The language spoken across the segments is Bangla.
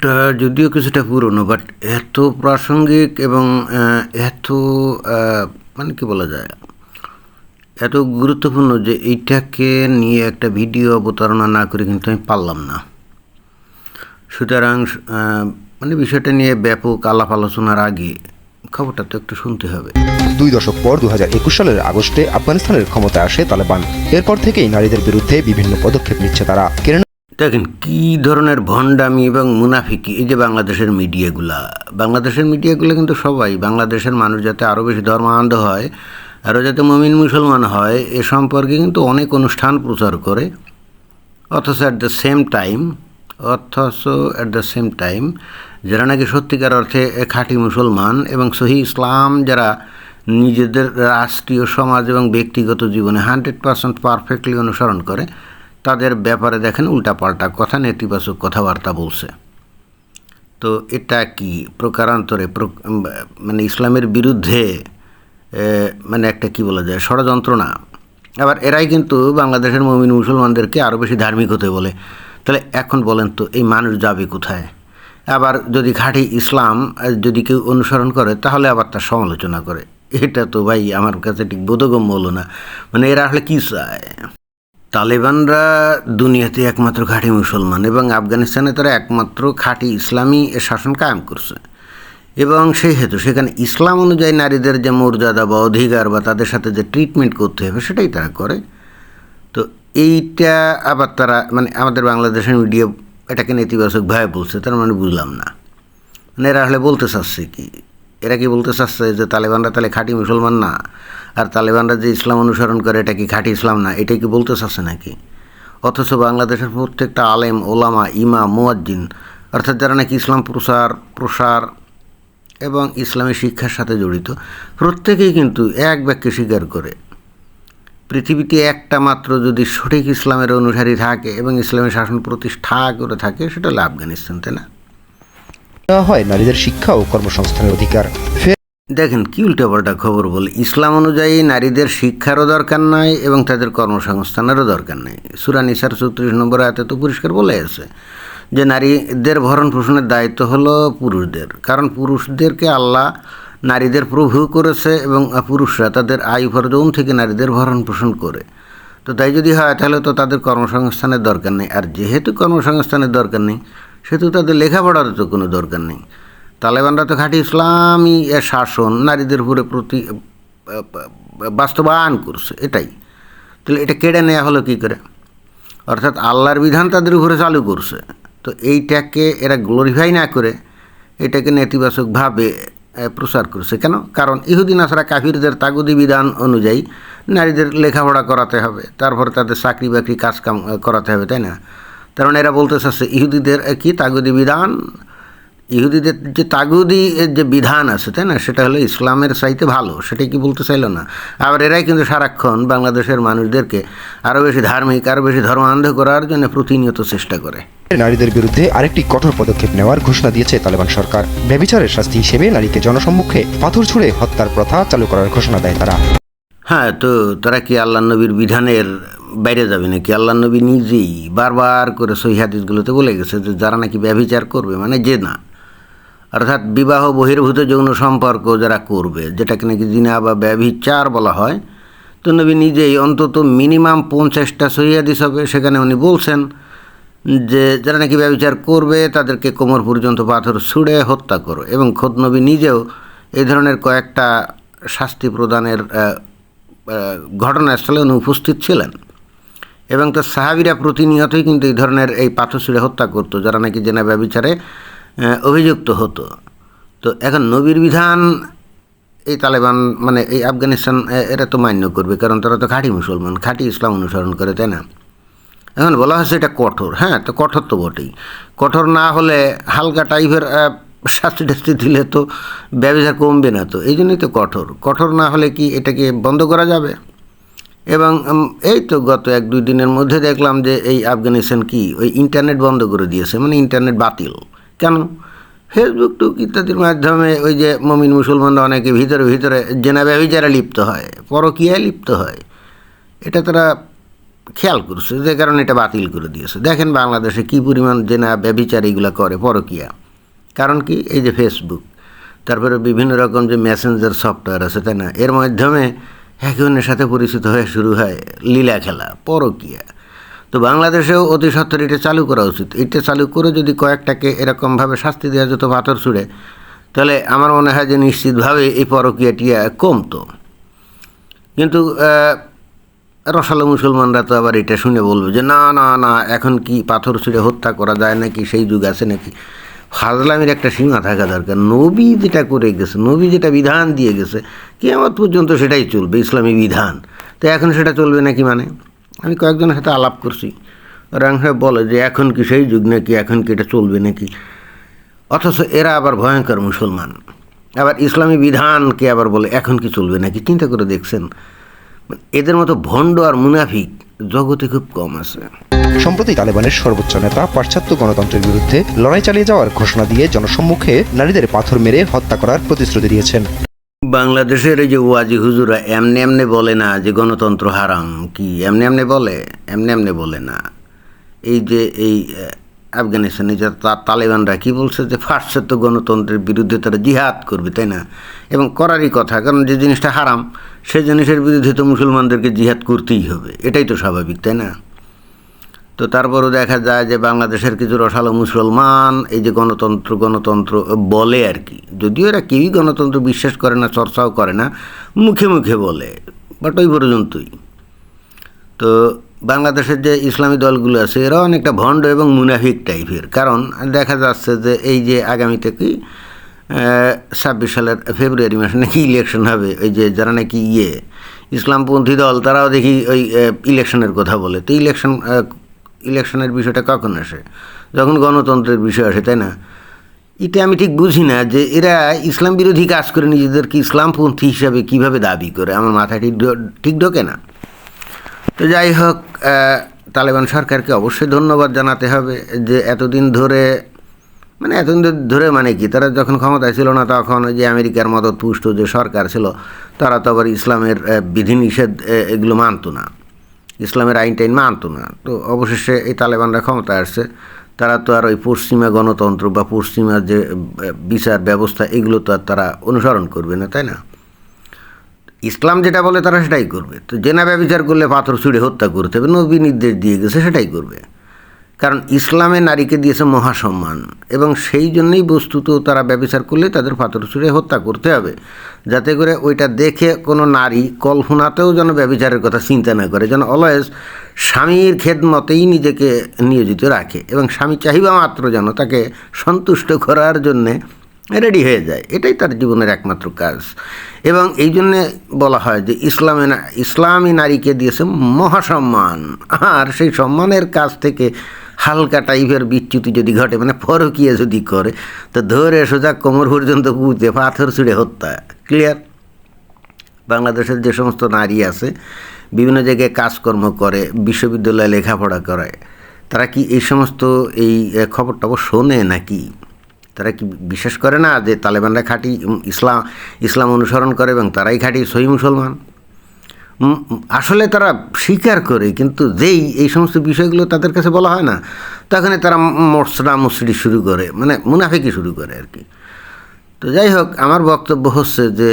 খবরটা যদিও কিছুটা পুরনো বাট এত প্রাসঙ্গিক এবং এত মানে কি বলা যায়, এত গুরুত্বপূর্ণ যে এইটাকে নিয়ে একটা ভিডিও অবতারণা না করে কিন্তু আমি পারলাম না। সুতরাং মানে বিষয়টা নিয়ে ব্যাপক আলাপ আলোচনার আগে খবরটা তো একটু শুনতে হবে। দুই দশক পর দু হাজার একুশ সালের আগস্টে আফগানিস্তানের ক্ষমতা আসে তালেবান। এরপর থেকেই নারীদের বিরুদ্ধে বিভিন্ন পদক্ষেপ নিচ্ছে তারা। দেখেন কি ধরনের ভণ্ডামি এবং মুনাফিকি এই যে বাংলাদেশের মিডিয়াগুলা। বাংলাদেশের মিডিয়াগুলো কিন্তু সবাই, বাংলাদেশের মানুষ যাতে আরও বেশি ধর্মান্ধ হয় আরও যাতে মমিন মুসলমান হয়, এ সম্পর্কে কিন্তু অনেক অনুষ্ঠান প্রচার করে। অথচ অ্যাট দ্য সেম টাইম অথচ অ্যাট দ্য সেম টাইম যারা নাকি সত্যিকার অর্থে খাঁটি মুসলমান এবং সহি ইসলাম, যারা নিজেদের রাষ্ট্রীয় সমাজ এবং ব্যক্তিগত জীবনে হান্ড্রেড পার্সেন্ট পারফেক্টলি অনুসরণ করে তাদের ব্যাপারে দেখেন উল্টাপাল্টা কথা, নেতিবাচক কথাবার্তা বলছে। তো এটা কি? প্রকারান্তরে প্র- মানে ইসলামের বিরুদ্ধে মানে একটা কি বলা যায়, ষড়যন্ত্র না। আবার এরাই কিন্তু বাংলাদেশের মমিন মুসলমানদেরকে আরও বেশি ধার্মিক হতে বলে। তাহলে এখন বলেন তো, এই মানুষ যাবে কোথায়? আবার যদি খাঁটি ইসলাম যদি কেউ অনুসরণ করে, তাহলে আবার তার সমালোচনা করে। এটা তো ভাই আমার কাছে ঠিক বোধগম্য হলো না। মানে এরা আসলে কী চায়? তালেবানরা দুনিয়াতে একমাত্র খাঁটি মুসলমান এবং আফগানিস্তানে তারা একমাত্র খাঁটি ইসলামী শাসন কায়েম করছে। এবং সেই হেতু সেখানে ইসলাম অনুযায়ী নারীদের যে মর্যাদা বা অধিকার বা তাদের সাথে যে ট্রিটমেন্ট করতে হবে সেটাই তারা করে। তো এইটা আবার তারা মানে আমাদের বাংলাদেশের মিডিয়া এটাকে নেতিবাচকভাবে বলছে, তার মানে বুঝলাম না। মানে এরা আসলে বলতে চাচ্ছে কি এরা কি বলতে চাচ্ছে যে তালেবানরা তাহলে খাঁটি মুসলমান না? আর তালেবানরা যে ইসলাম অনুসরণ করে, এটা কি খাঁটি ইসলাম না? এটা কি বলতে চাচ্ছে নাকি? অথচ বাংলাদেশের প্রত্যেকটা আলেম, ওলামা ইমা মুয়াজ্জিন, অর্থাৎ যারা নাকি ইসলাম প্রসার প্রসার এবং ইসলামী শিক্ষার সাথে জড়িত, প্রত্যেকেই কিন্তু এক বাক্যে স্বীকার করে। পৃথিবীতে একটা মাত্র যদি সঠিক ইসলামের অনুসারী থাকে এবং ইসলামী শাসন প্রতিষ্ঠা করে থাকে, সেটা হলো আফগানিস্তান, তাই না? নেওয়া হয় নারীদের শিক্ষা ও কর্মসংস্থানের অধিকার। দেখেন, কি উল্টাপাল্টা খবর বল? ইসলাম অনুযায়ী নারীদের শিক্ষারও দরকার নাই এবং তাদের কর্মসংস্থানেরও দরকার নেই। সুরা নিসার চৌত্রিশ নম্বর আয়াতে তো পরিষ্কার বলে আছে যে নারীদের ভরণ পোষণের দায়িত্ব হলো পুরুষদের। কারণ পুরুষদেরকে আল্লাহ নারীদের প্রভু করেছে এবং পুরুষরা তাদের আয় উপার্জন থেকে নারীদের ভরণ পোষণ করে। তো তাই যদি হয়, তাহলে তো তাদের কর্মসংস্থানের দরকার নেই। আর যেহেতু কর্মসংস্থানের দরকার নেই সেহেতু তাদের লেখাপড়ার তো কোনো দরকার নেই। তালেবানরা তো খাঁটি ইসলামী শাসন নারীদের উপরে প্রতি বাস্তবায়ন করছে, এটাই। তাহলে এটা কেড়ে নেওয়া হলো কী করে? অর্থাৎ আল্লাহর বিধান তাদের উপরে চালু করছে। তো এইটাকে এরা গ্লোরিফাই না করে এটাকে নেতিবাচকভাবে প্রচার করছে কেন? কারণ ইহুদিন আসরা কাফিরদের তাগুদি বিধান অনুযায়ী নারীদের লেখাপড়া করাতে হবে, তারপরে তাদের চাকরি বাকরি কাজ কাম করাতে হবে, তাই না? মানে এরা বলতে চাচ্ছে ইহুদিদের কি তাগুদি বিধান? ইহুদিদের যে তাগুদি যে বিধান আছে তাই না? সেটা হলো ইসলামের চাইতে ভালো সেটা কি বলতে চাইলো না? আবার এরাই কিন্তু সারাক্ষণ বাংলাদেশের মানুষদেরকে আরও বেশি ধার্মিক আরও বেশি ধর্ম ধর্মান্ধ করার জন্য প্রতিনিয়ত চেষ্টা করে। নারীদের বিরুদ্ধে আরেকটি কঠোর পদক্ষেপ নেওয়ার ঘোষণা দিয়েছে তালেবান সরকার। ব্যবিচারের শাস্তি হিসেবে নারীকে জনসম্মুখে পাথর ছুঁড়ে হত্যার প্রথা চালু করার ঘোষণা দেয় তারা। হ্যাঁ তো তারা কি আল্লাহ নবীর বিধানের বাইরে যাবে নাকি? আল্লাহ নবী নিজেই বারবার করে সহি হাদিসগুলোতে বলে গেছে যে যারা নাকি ব্যভিচার করবে মানে যে না। অর্থাৎ বিবাহ বহির্ভূত যৌন সম্পর্ক যারা করবে, যেটাকে নাকি জিনা বা ব্যভিচার বলা হয়, তো নবী নিজেই অন্তত মিনিমাম পঞ্চাশটা সহি হাদিস হবে। সেখানে উনি বলছেন যে যারা নাকি ব্যবচার করবে, তাদেরকে কোমর পর্যন্ত পাথর ছুঁড়ে হত্যা করো। এবং খোদ নবী নিজেও এই ধরনের কয়েকটা শাস্তি প্রদানের ঘটনাস্থলে উনি উপস্থিত ছিলেন। এবং তার সাহাবিরা প্রতিনিয়তই কিন্তু এই ধরনের এই পাথর হত্যা করতো, যারা নাকি জেনা ব্যবচারে অভিযুক্ত হতো। তো এখন নবীর বিধান এই তালেবান মানে এই আফগানিস্তান, এ- এরা তো মান্য করবে, কারণ তারা তো খাঁটি মুসলমান, খাঁটি ইসলাম অনুসরণ করে, তাই না? এখন বলা হয়েছে এটা কঠোর হ্যাঁ তো কঠোর তো বটেই। কঠোর না হলে হালকা টাইপের শাস্তি টাস্তি দিলে তো ব্যবসা কমবে না তো, এই জন্যই তো কঠোর। কঠোর না হলে কি এটাকে বন্ধ করা যাবে? এবং এই তো গত এক, দুই দিনের মধ্যে দেখলাম যে এই আফগানিস্তান কি, ওই ইন্টারনেট বন্ধ করে দিয়েছে মানে ইন্টারনেট বাতিল। কেন? ফেসবুক টুক ইত্যাদির মাধ্যমে ওই যে মমিন মুসলমানরা অনেকে ভিতরে ভিতরে জেনা ব্যবচারে লিপ্ত হয়, পরকীয়ায় লিপ্ত হয়, এটা তারা খেয়াল করছে, যে কারণে এটা বাতিল করে দিয়েছে। দেখেন বাংলাদেশে কী পরিমাণ যে না ব্যবিচার এগুলো করে, পরকিয়া। কারণ কি? এই যে ফেসবুক তারপরে বিভিন্ন রকম যে মেসেঞ্জার সফটওয়্যার আছে, তাই না? এর মাধ্যমে একে অন্যের সাথে পরিচিত হয়ে শুরু হয় লীলা খেলা, পরকিয়া। তো বাংলাদেশেও অতি সত্তর এটা চালু করা উচিত। এটা চালু করে যদি কয়েকটাকে এরকমভাবে শাস্তি দেওয়া যেত পাথর ছুড়ে, তাহলে আমার মনে হয় যে নিশ্চিতভাবে এই পরকিয়াটিয়া কমতো। কিন্তু রসালো মুসলমানরা তো আবার এটা শুনে বলবে যে, না না না, এখন কি পাথর ছুঁড়ে হত্যা করা যায় নাকি? সেই যুগ আছে নাকি? ফাজলামির একটা সীমা থাকা দরকার। নবী যেটা করে গেছে, নবী যেটা বিধান দিয়ে গেছে কেমন পর্যন্ত সেটাই চলবে, ইসলামী বিধান। তো এখন সেটা চলবে নাকি মানে? আমি কয়েকজনের সাথে আলাপ করছি। ওরা সাহেব বলে যে, এখন কি সেই যুগ নাকি? এখন কি এটা চলবে নাকি? অথচ এরা আবার ভয়ঙ্কর মুসলমান। আবার ইসলামী বিধানকে আবার বলে, এখন কি চলবে নাকি? চিন্তা করে দেখছেন। এদের মতো ভণ্ড আর মুনাফিক জগতে খুব কম আছে। সম্প্রতি তালেবানের সর্বোচ্চ নেতা, পাশ্চাত্য গণতন্ত্রের বিরুদ্ধে লড়াই চালিয়ে যাওয়ার ঘোষণা দিয়ে জনসম্মুখে নারীদের পাথর মেরে হত্যা করার প্রতিশ্রুতি দিয়েছেন। বাংলাদেশের এই যে ওয়াজি হুজুরা এমনি এমনি বলে না যে গণতন্ত্র হারাম, কি এমনি এমনি বলে? এমনি এমনি বলে না। এই যে এই আফগানিস্তানে যে তালেবানরা কি বলছে যে পাশ্চাত্য গণতন্ত্রের বিরুদ্ধে তারা জিহাদ করবে, তাই না? এবং করারই কথা, কারণ যে জিনিসটা হারাম, সেই জিনিসের বিরুদ্ধে তো মুসলমানদেরকে জিহাদ করতেই হবে, এটাই তো স্বাভাবিক, তাই না? তো তারপরও দেখা যায় যে বাংলাদেশের কিছু রসালো মুসলমান, এই যে গণতন্ত্র গণতন্ত্র বলে আর কি। যদিও এরা কেউই গণতন্ত্র বিশ্বাস করে না, চর্চাও করে না, মুখে মুখে বলে, বাট ওই পর্যন্তই। তো বাংলাদেশের যে ইসলামী দলগুলো আছে, এরা অনেকটা ভণ্ড এবং মুনাফিক টাইপের। কারণ দেখা যাচ্ছে যে এই যে আগামীতে কি ছাব্বিশ সালের ফেব্রুয়ারি মাসে নাকি ইলেকশন হবে, ওই যে যারা নাকি ইয়ে ইসলামপন্থী দল, তারাও দেখি ওই ইলেকশনের কথা বলে। তো ইলেকশন ইলেকশনের বিষয়টা কখন আসে? যখন গণতন্ত্রের বিষয় আসে, তাই না? এটা আমি ঠিক বুঝি না যে এরা ইসলাম বিরোধী কাজ করে নিজেদেরকে ইসলামপন্থী হিসাবে কীভাবে দাবি করে, আমার মাথায় ঠিক ঠিক ঢোকে না। তো যাই হোক তালেবান সরকারকে অবশ্যই ধন্যবাদ জানাতে হবে যে এতদিন ধরে মানে এতদিন ধরে মানে কি, তারা যখন ক্ষমতায় ছিল না তখন যে আমেরিকার মদত পুষ্ট যে সরকার ছিল, তারা তো আবার ইসলামের বিধিনিষেধ এগুলো মানতো না। ইসলামের আইন টাইন মানত না। তো অবশেষে এই তালেবানরা ক্ষমতায় আসছে। তারা তো আর ওই পশ্চিমা গণতন্ত্র বা পশ্চিমা যে বিচার ব্যবস্থা, এগুলো তো আর তারা অনুসরণ করবে না, তাই না? ইসলাম যেটা বলে তারা সেটাই করবে। তো জেনা ব্যবচার করলে পাথর ছুঁড়ে হত্যা করতে হবে, নবী নির্দেশ দিয়ে গেছে সেটাই করবে। কারণ ইসলামে নারীকে দিয়েছে মহাসম্মান এবং সেই জন্যই বস্তুত তারা ব্যবচার করলে তাদের পাথর ছুঁড়ে হত্যা করতে হবে। যাতে করে ওইটা দেখে কোনো নারী কল্পনাতেও যেন ব্যবচারের কথা চিন্তা না করে, যেন অলওয়েজ স্বামীর খেদমতেই নিজেকে নিয়োজিত রাখে এবং স্বামী চাহিবা মাত্র যেন তাকে সন্তুষ্ট করার জন্যে রেডি হয়ে যায়। এটাই তার জীবনের একমাত্র কাজ। এবং এই জন্যে বলা হয় যে ইসলামে ইসলামী নারীকে দিয়েছে মহাসম্মান। আর সেই সম্মানের কাছ থেকে হালকা টাইপের বিচ্যুতি যদি ঘটে মানে ফরকিয়ে যদি করে, তো ধরে সোজা কোমর পর্যন্ত কুঁতে পাথর ছুঁড়ে হত্যা। ক্লিয়ার বাংলাদেশের যে সমস্ত নারী আছে, বিভিন্ন জায়গায় কাজকর্ম করে, বিশ্ববিদ্যালয়ে লেখাপড়া করে, তারা কি এই সমস্ত এই খবর টবর শোনে নাকি? তারা কি বিশ্বাস করে না যে তালেবানরা খাঁটি ইসলাম ইসলাম অনুসরণ করে এবং তারাই খাঁটি সহি মুসলমান? আসলে তারা স্বীকার করে, কিন্তু যেই এই সমস্ত বিষয়গুলো তাদের কাছে বলা হয় না, তখনই তারা মশরা মুসরি শুরু করে মানে মুনাফিকি শুরু করে আর কি। তো যাই হোক, আমার বক্তব্য হচ্ছে যে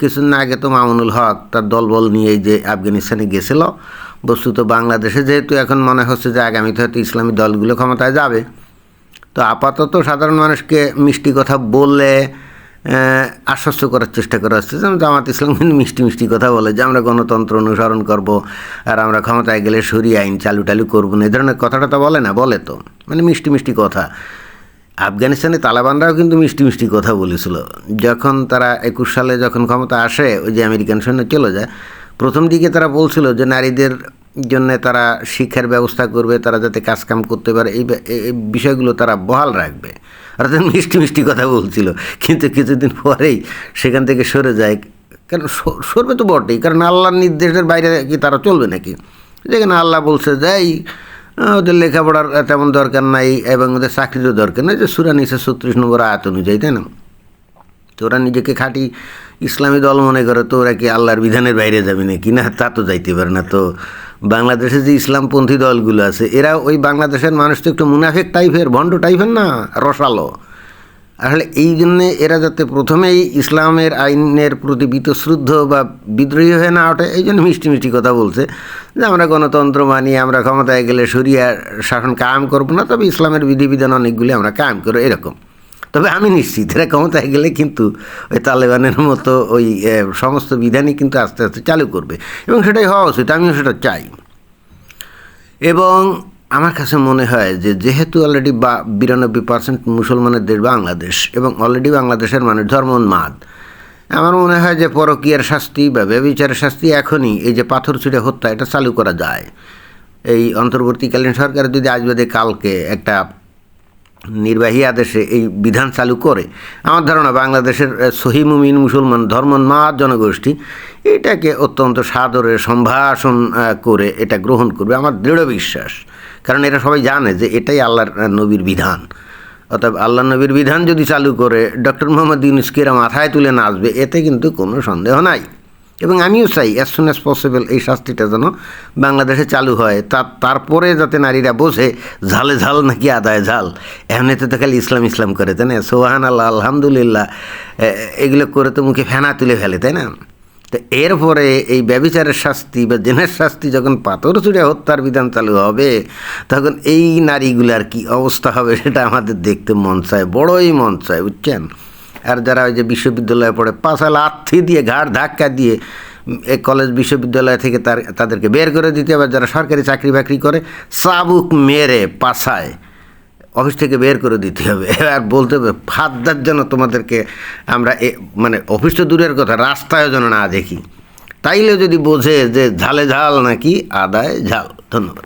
কিছুদিন আগে তো মামুনুল হক তার দলবল নিয়ে যে আফগানিস্তানে গেছিল, বস্তুত বাংলাদেশে যেহেতু এখন মনে হচ্ছে যে আগামীতে হয়তো ইসলামী দলগুলো ক্ষমতায় যাবে, তো আপাতত সাধারণ মানুষকে মিষ্টি কথা বললে আশ্বস্ত করার চেষ্টা করা হচ্ছে যেমন জামাত ইসলাম মিষ্টি মিষ্টি কথা বলে যে আমরা গণতন্ত্র অনুসরণ করব আর আমরা ক্ষমতায় গেলে সরি আইন চালু টালু করব না। এ ধরনের কথাটা তো বলে না, বলে তো। মানে মিষ্টি মিষ্টি কথা। আফগানিস্তানে তালেবানরাও কিন্তু মিষ্টি মিষ্টি কথা বলেছিল। যখন তারা একুশ সালে যখন ক্ষমতা আসে, ওই যে আমেরিকান সৈন্য চলে যায়, প্রথম দিকে তারা বলছিল যে নারীদের জন্য তারা শিক্ষার ব্যবস্থা করবে, তারা যাতে কাজকাম করতে পারে, এই বিষয়গুলো তারা বহাল রাখবে। অর্থাৎ মিষ্টি মিষ্টি কথা বলছিল। কিন্তু কিছুদিন পরেই সেখান থেকে সরে যায়। স- সরবে তো বটেই, কারণ আল্লাহর নির্দেশের বাইরে কি তারা চলবে নাকি? যেখানে আল্লাহ বলছে, যাই ওদের লেখাপড়ার তেমন দরকার নাই এবং ওদের চাকরিরও দরকার নাই। যে সুরা নিচে ছত্রিশ নম্বর আয়াত অনুযায়ী, তাই না? তো ওরা নিজেকে খাঁটি ইসলামী দল মনে করে, তো ওরা কি আল্লাহর বিধানের বাইরে যাবে নাকি? না, তা তো যাইতে পারে না। তো বাংলাদেশে যে ইসলামপন্থী দলগুলো আছে, এরা ওই বাংলাদেশের মানুষ তো একটু মুনাফেক টাইপের, ভণ্ড টাইপের না, রসালো। আসলে এই জন্যে এরা যাতে প্রথমেই ইসলামের আইনের প্রতি বিতশ্রুদ্ধ বা বিদ্রোহী হয়ে না ওঠে, এই জন্য মিষ্টি মিষ্টি কথা বলছে, যে আমরা গণতন্ত্র মানি, আমরা ক্ষমতায় গেলে সরিয়া শাসন কায়েম করব না, তবে ইসলামের বিধিবিধান অনেকগুলি আমরা কায়েম করব, এরকম। তবে আমি নিশ্চিত এরা ক্ষমতায় গেলে কিন্তু ওই তালেবানের মতো ওই সমস্ত বিধানই কিন্তু আস্তে আস্তে চালু করবে। এবং সেটাই হওয়া উচিত, আমিও সেটা চাই। এবং আমার কাছে মনে হয় যে, যেহেতু অলরেডি বা, বিরানব্বই পার্সেন্ট মুসলমানের দেশ বাংলাদেশ, এবং অলরেডি বাংলাদেশের মানুষ ধর্মোন্মাদ আমার মনে হয় যে পরকীয়ার শাস্তি বা ব্যবিচারের শাস্তি এখনই এই যে পাথর ছুঁড়ে হত্যা, এটা চালু করা যায়। এই অন্তর্বর্তীকালীন সরকার যদি আজ কালকে একটা নির্বাহী আদেশে এই বিধান চালু করে। আমার ধারণা বাংলাদেশের আহ, সহিমুমিন মুসলমান ধর্মোন্মাদ জনগোষ্ঠী এটাকে অত্যন্ত সাদরে সম্ভাষণ করে এটা গ্রহণ করবে। আমার দৃঢ় বিশ্বাস কারণ এরা সবাই জানে যে এটাই আল্লাহর নবীর বিধান। অর্থাৎ আল্লাহ নবীর বিধান যদি চালু করে ডক্টর মোহাম্মদ ইউনুসকে এরা মাথায় তুলে নাচবে এতে কিন্তু কোনো সন্দেহ নাই। এবং আমিও চাই অ্যাজ সুন অ্যাজ পসিবল এই শাস্তিটা যেন বাংলাদেশে চালু হয়। তার তারপরে যাতে নারীরা বোঝে, ঝালে ঝাল নাকি আদায় ঝাল। এমনিতে তো খালি ইসলাম ইসলাম করে, তাই না? সোহান আল্লাহ আলহামদুলিল্লাহ এগুলো করে তো মুখে ফেনা তুলে ফেলে, তাই না? তো এরপরে এই ব্যবিচারের শাস্তি বা জেনের শাস্তি যখন পাথর চুড়ে হত্যার বিধান চালু হবে, তখন এই নারীগুলার কি অবস্থা হবে সেটা আমাদের দেখতে মন চায়, বড়ই মন চায়, বুঝছেন? আর যারা ওই যে বিশ্ববিদ্যালয়ে পড়ে পাশা লাথি দিয়ে ঘাড় ধাক্কা দিয়ে এ কলেজ বিশ্ববিদ্যালয় থেকে তার, তাদেরকে বের করে দিতে হবে। যারা সরকারি চাকরি বাকরি করে, চাবুক মেরে পাশায় অফিস থেকে বের করে দিতে হবে। আর বলতে হবে, ফাদ্দার যেন তোমাদেরকে আমরা এ মানে অফিস তো দূরের কথা রাস্তায় যেন না দেখি। তাইলে যদি বোঝে যে ঝালে ঝাল নাকি, আদায় ঝাল। ধন্যবাদ।